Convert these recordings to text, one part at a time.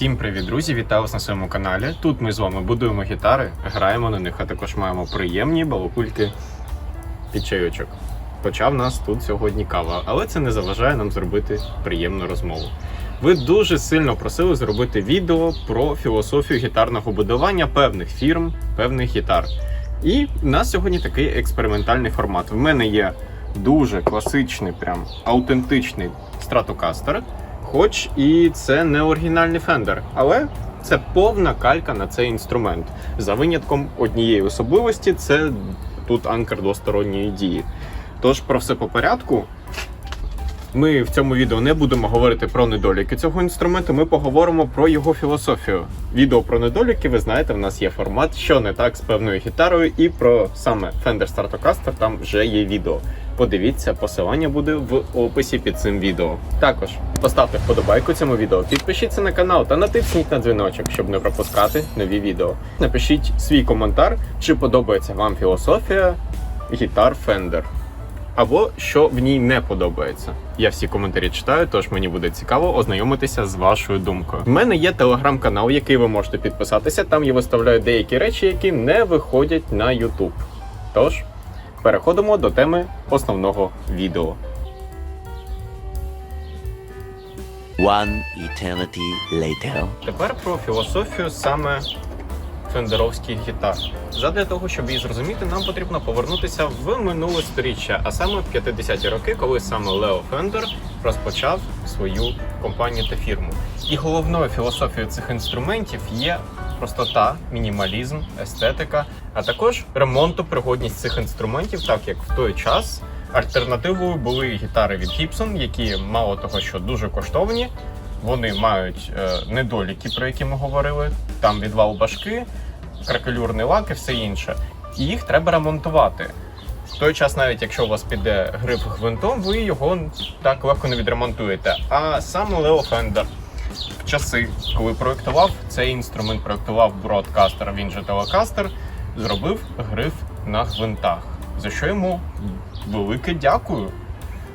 Всім привіт, друзі! Вітаю вас на своєму каналі. Тут ми з вами будуємо гітари, граємо на них, а також маємо приємні балакульки під чайочок. Хоча в нас тут сьогодні кава, але це не заважає нам зробити приємну розмову. Ви дуже сильно просили зробити відео про філософію гітарного будування певних фірм, певних гітар. І в нас сьогодні такий експериментальний формат. В мене є дуже класичний, прям аутентичний стратокастер, хоч і це не оригінальний фендер, але це повна калька на цей інструмент. За винятком однієї особливості це тут анкер двосторонньої дії. Тож про все по порядку. Ми в цьому відео не будемо говорити про недоліки цього інструменту. Ми поговоримо про його філософію. Відео про недоліки, ви знаєте, в нас є формат, що не так з певною гітарою, і про саме Fender Stratocaster там вже є відео. Подивіться, посилання буде в описі під цим відео. Також поставте вподобайку цьому відео, підпишіться на канал та натисніть на дзвіночок, щоб не пропускати нові відео. Напишіть свій коментар, чи подобається вам філософія гітар Fender або що в ній не подобається. Я всі коментарі читаю, тож мені буде цікаво ознайомитися з вашою думкою. У мене є телеграм-канал, який ви можете підписатися. Там я виставляю деякі речі, які не виходять на YouTube. Тож переходимо до теми основного відео. One eternity later. Тепер про філософію саме фендеровських гітар. Задля того, щоб її зрозуміти, нам потрібно повернутися в минуле сторіччя, а саме в 50-ті роки, коли саме Лео Фендер розпочав свою компанію та фірму. І головною філософією цих інструментів є простота, мінімалізм, естетика, а також ремонтопригодність цих інструментів, так як в той час альтернативою були гітари від Gibson, які мало того, що дуже коштовні, вони мають е, недоліки, про які ми говорили. Там відвал башки, кракелюрний лак і все інше. І їх треба ремонтувати. В той час, навіть якщо у вас піде гриф гвинтом, ви його так легко не відремонтуєте. А саме Лео Фендер в часи, коли проєктував цей інструмент, проєктував бродкастер, він же телекастер, зробив гриф на гвинтах. За що йому велике дякую.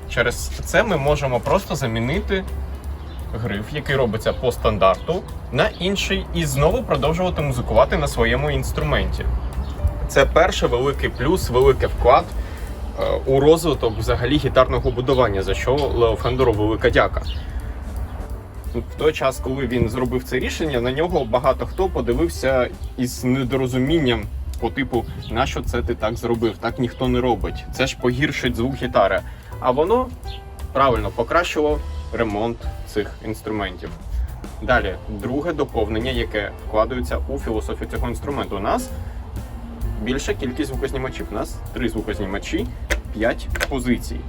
Через це ми можемо просто замінити гриф, який робиться по стандарту, на інший і знову продовжувати музикувати на своєму інструменті. Це перший великий плюс, великий вклад е, у розвиток взагалі гітарного будування, за що Лео Фендеру велика дяка. В той час, коли він зробив це рішення, на нього багато хто подивився із недорозумінням по типу, нащо це ти так зробив? Так ніхто не робить. Це ж погіршить звук гітари. А воно правильно покращило ремонт цих інструментів. Далі, друге доповнення, яке вкладається у філософію цього інструменту. У нас більша кількість звукознімачів. У нас три звукознімачі, п'ять позицій,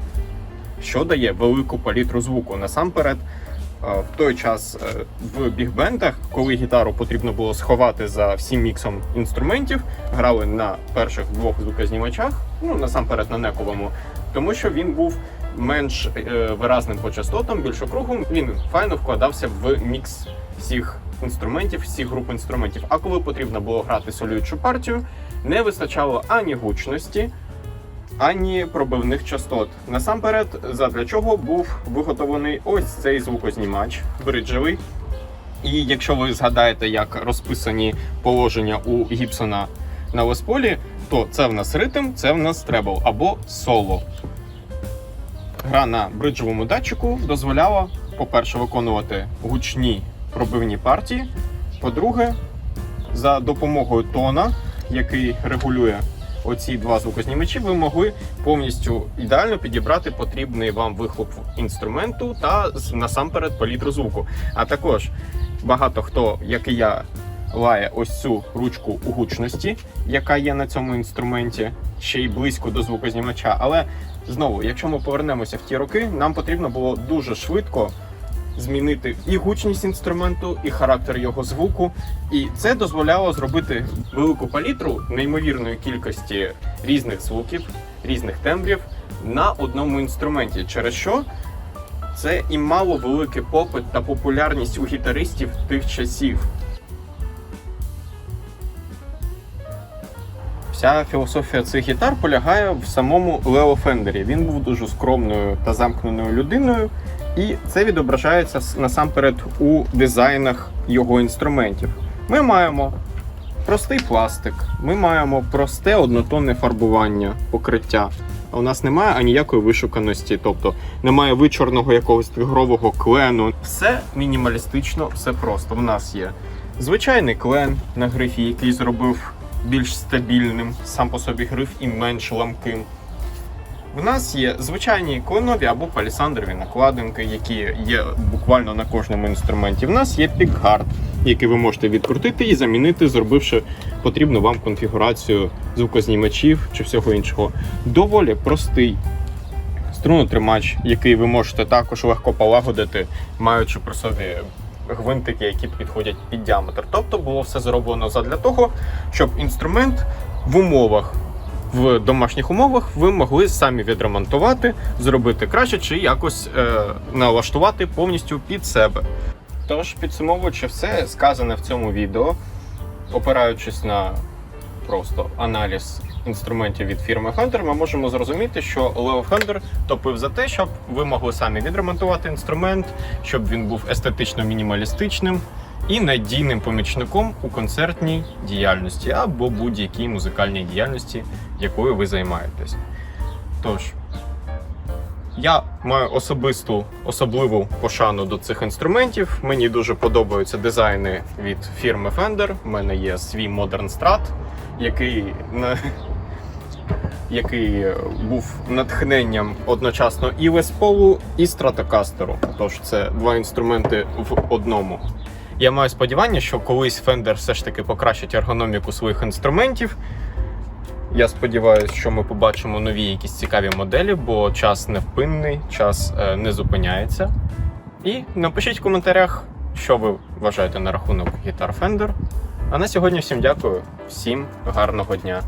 що дає велику палітру звуку. Насамперед, е, в той час е, в бігбендах, коли гітару потрібно було сховати за всім міксом інструментів, грали на перших двох звукознімачах, ну насамперед на нековому, тому що він був менш е, виразним по частотам, більш округлим, він файно вкладався в мікс всіх інструментів, всіх груп інструментів. А коли потрібно було грати солюючу партію, не вистачало ані гучності, ані пробивних частот. Насамперед, задля чого був виготовлений ось цей звукознімач бриджевий. І якщо ви згадаєте, як розписані положення у Гібсона на Лесполі, то це в нас ритм, це в нас требл або соло. Гра на бриджовому датчику дозволяла, по-перше, виконувати гучні пробивні партії. По-друге, за допомогою тона, який регулює оці два звукознімачі, ви могли повністю ідеально підібрати потрібний вам вихлоп інструменту та насамперед палітру звуку. А також багато хто, як і я, лає ось цю ручку у гучності, яка є на цьому інструменті, ще й близько до звукознімача. Але знову, якщо ми повернемося в ті роки, нам потрібно було дуже швидко змінити і гучність інструменту, і характер його звуку. І це дозволяло зробити велику палітру неймовірної кількості різних звуків, різних тембрів на одному інструменті, через що це і мало великий попит та популярність у гітаристів тих часів. Вся філософія цих гітар полягає в самому Лео Фендері. Він був дуже скромною та замкненою людиною, І це відображається насамперед у дизайнах його інструментів. Ми маємо простий пластик, ми маємо просте однотонне фарбування, покриття. У нас немає аніякої вишуканості, тобто немає вичорного якогось тигрового клену. Все мінімалістично, все просто. У нас є звичайний клен на грифі, який зробив більш стабільним сам по собі гриф і менш ламким. В нас є звичайні кленові або палісандрові накладинки, які є буквально на кожному інструменті. В нас є пікгард, який ви можете відкрутити і замінити, зробивши потрібну вам конфігурацію звукознімачів чи всього іншого. Доволі простий струнотримач, який ви можете також легко полагодити, маючи при собі гвинтики, які підходять під діаметр. Тобто було все зроблено задля того, щоб інструмент в умовах. В домашніх умовах ви могли самі відремонтувати, зробити краще чи якось е, налаштувати повністю під себе. Тож, підсумовуючи все сказане в цьому відео, опираючись на просто аналіз інструментів від фірми Fender, ми можемо зрозуміти, що Leo Fender топив за те, щоб ви могли самі відремонтувати інструмент, щоб він був естетично мінімалістичним і надійним помічником у концертній діяльності або будь-якій музикальній діяльності, якою ви займаєтесь. Тож, я маю особисту особливу пошану до цих інструментів. Мені дуже подобаються дизайни від фірми Fender. У мене є свій Modern Strat, який який був натхненням одночасно і Paul, і Stratocaster. Тож це два інструменти в одному. Я маю сподівання, що колись Fender все ж таки покращить ергономіку своїх інструментів. Я сподіваюся, що ми побачимо нові якісь цікаві моделі, бо час невпинний, час е, не зупиняється. І напишіть в коментарях, що ви вважаєте на рахунок гітар Fender. А на сьогодні всім дякую, всім гарного дня.